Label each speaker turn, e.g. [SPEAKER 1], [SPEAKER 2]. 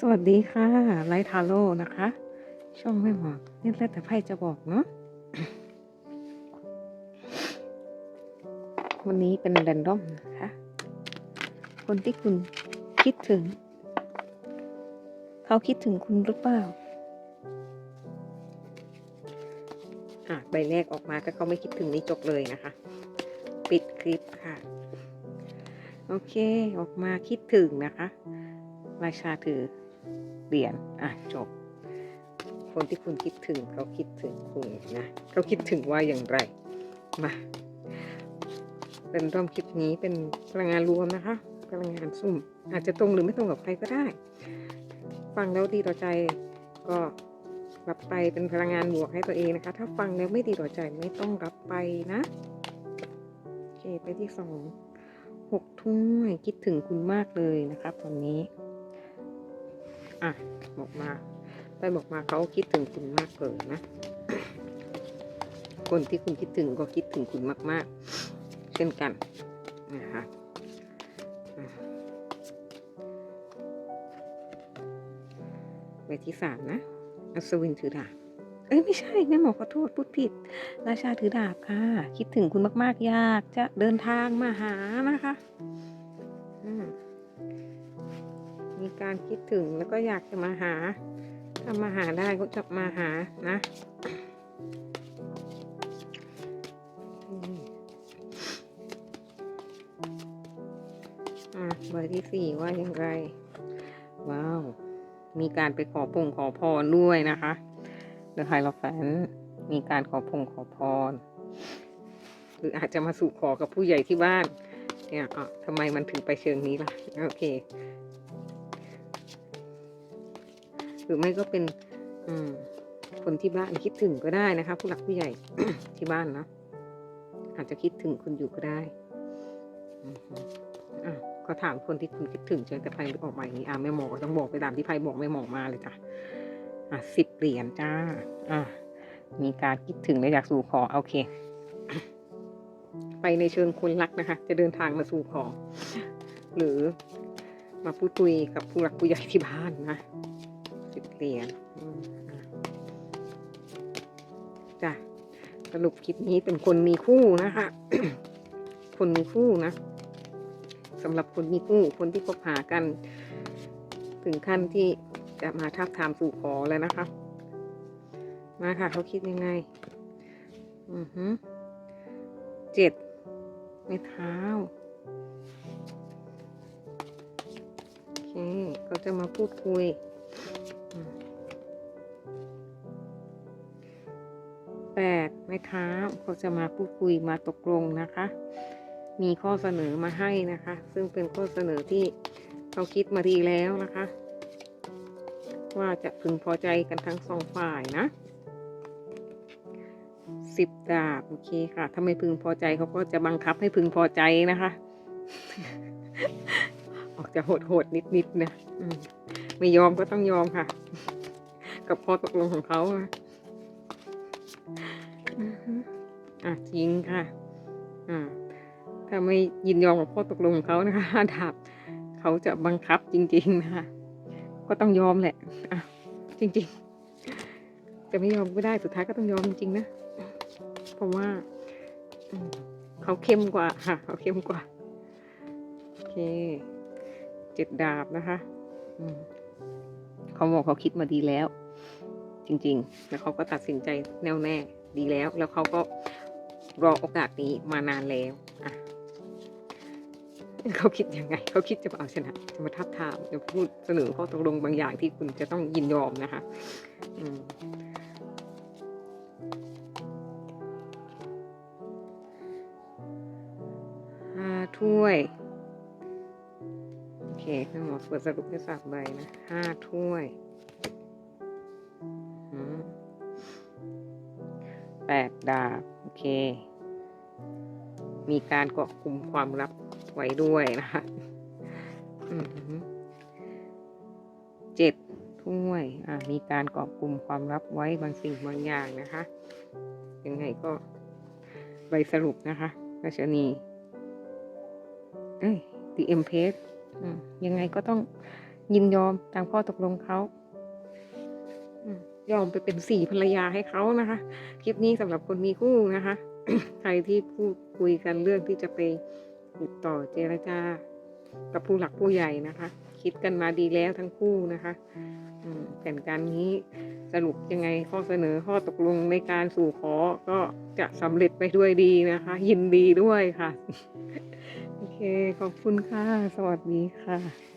[SPEAKER 1] สวัสดีค่ะ ไลท์ทาโร่นะคะ ช่องไม่หมอกนี่แล้วแต่ไพ่จะบอกเนาะวันนี้เป็นแรนดอมนะคะ คนที่คุณคิดถึง เขาคิดถึงคุณหรือเปล่าอะใบแรกออกมาก็เขาไม่คิดถึงนี่จบเลยนะคะ ปิดคลิปค่ะ โอเค ออกมาคิดถึงนะคะ ราชาถือ เหรียญอะจบ คนที่คุณคิดถึงเขาคิดถึงคุณนะเขาคิดถึงว่าอย่างไร มา เป็นรอมคลิปนี้เป็นพลังงานรวมนะคะพลังงานซุ่ม อาจจะตรงหรือไม่ตรงกับใครก็ได้ ฟังแล้วดีต่อใจก็รับไปเป็นพลังงานบวกให้ตัวเองนะคะ ถ้าฟังแล้วไม่ดีต่อใจไม่ต้องรับไปนะโอเคไปที่สองหกถ้วยคิดถึงคุณมากเลยนะครับตอนนี้ อะบอกมาไปบอกมาเขาคิดถึงคุณมากเลยนะ คนที่คุณคิดถึงก็คิดถึงคุณมาก ๆ เช่นกันนะคะอะใบที่สามนะอัศวินถือดาบ เอ้ย ไม่ใช่แม่หมอขอโทษพูดผิด ราชาถือดาบค่ะ คิดถึงคุณมาก ๆ อยากจะเดินทางมาหานะคะ มีการคิดถึงแล้วก็อยากจะมาหา ถ้ามาหาได้ก็จะมาหานะอะเบอร์ที่สี่ว่าอย่างไร ว้าว มีการไปขอพงขอพรด้วยนะคะเดอะไฮโลแฟนมีการขอพงขอพร หรืออาจจะมาสู่ขอกับผู้ใหญ่ที่บ้านเนี่ยอะทำไมมันถึงไปเชิงนี้ล่ะ โอเค หรือไม่ก็เป็นคนที่บ้านคิดถึงก็ได้นะคะ ผู้หลักผู้ใหญ่ที่บ้านนะอาจจะคิดถึงคุณอยู่ก็ได้อะก็ถามคนที่คุณคิดถึงเชิญแต่ไพ่ออกมาอย่างนี้อะแม่หมอก็ต้องบอกไปตามที่ไพ่บอกแม่หมอมาเลยจ้ะอะสิบเหรียญจ้า อะมีการคิดถึงและอยากสู่ขอโอเค ไปในเชิงคนรักนะคะ จะเดินทางมาสู่ขอ หรือมาพูดคุยกับผู้หลักผู้ใหญ่ที่บ้านนะ เหรียญอืมอะจ้ะสรุปคลิปนี้เป็นคนมีคู่นะคะ คนมีคู่นะสำหรับคนมีคู่คนที่คบหากัน ถึงขั้นที่จะมาทับทามสู่ขอแล้วนะคะ มาค่ะ เขาคิดยังไง อือฮึเจ็ดไม่เท้าโอเคเขาจะมาพูดคุย แปดไม้เท้าเขาจะมาพูดคุยมาตกลงนะคะ มีข้อเสนอมาให้นะคะ ซึ่งเป็นข้อเสนอที่เขาคิดมาดีแล้วนะคะ ว่าจะพึงพอใจกันทั้งสองฝ่ายนะสิบดาบโอเคค่ะถ้าไม่พึงพอใจเขาก็จะบังคับให้พึงพอใจนะคะ ออกจะโหดๆนิดๆนะอืมไม่ยอมก็ต้องยอมค่ะ กับข้อตกลงของเขาอะ อะจริงค่ะ อ่า ถ้าไม่ยินยอมกับข้อตกลงของเขานะคะดาบเขาจะบังคับจริง ๆ นะคะ ก็ต้องยอมแหละ อะ จริง ๆ จะไม่ยอมก็ได้สุดท้ายก็ต้องยอมจริงๆนะ เพราะว่าเขาเข้มกว่าค่ะ เขาเข้มกว่า โอเค เจ็ดดาบนะคะเขาบอกเขาคิดมาดีแล้ว จริง ๆ แล้วเขาก็ตัดสินใจแน่วแน่ดีแล้ว แล้วเขาก็ รอโอกาสนี้มานานแล้วอะเขาคิดยังไง เขาคิดจะมาเอาชนะจะมาทับทามจะพูดเสนอข้อตกลงบางอย่างที่คุณจะต้องยินยอมนะคะห้าถ้วย โอเคคุณหมอเปิดสรุปให้สามใบนะห้าถ้วยแปดดาบ โอเค มีการเกาะกลุ่มความลับไว้ด้วยนะคะเจ็ดถ้วยอ่ามีการเกาะกลุ่มความลับไว้บางสิ่งบางอย่างนะคะยังไงก็ใบสรุปนะคะราชนีเอ้ย The Empress อืมยังไงก็ต้องยินยอมตามข้อตกลงเขายอมไปเป็นสี่ภรรยาให้เขานะคะ คลิปนี้สำหรับคนมีคู่นะคะ ใครที่พูดคุยกันเรื่องที่จะไปติดต่อเจรจากับผู้หลักผู้ใหญ่นะคะ คิดกันมาดีแล้วทั้งคู่นะคะแผนการนี้สรุปยังไงข้อเสนอข้อตกลงในการสู่ขอก็จะสำเร็จไปด้วยดีนะคะ ยินดีด้วยค่ะ โอเค ขอบคุณค่ะ สวัสดีค่ะ